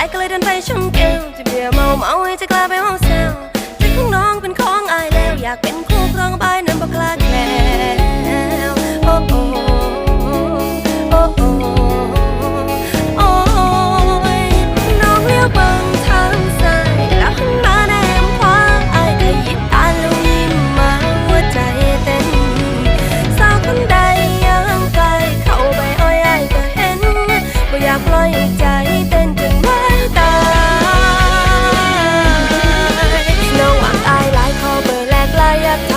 ายก็เลยเดินไปช่องแก้วจะเบียเมาเมาให้จะกลายเป็นเมาแซวจะตของน้องเป็นของอายแล้ว อยากเป็นคู่ครองบายนั้นบ่คลาแคลวโอ้โอ้โอ้โอ้โอ้ยน้องเลี้ยวบังทางซ้ายแล้วหันมาแนมขวาอายก็หยิบตาล้วยิ้มมาหัวใจเต้นสาคนใดย่างไกลเข้าไปอ้อยอาก็เห็นบ่อยากปล่อยใจ layak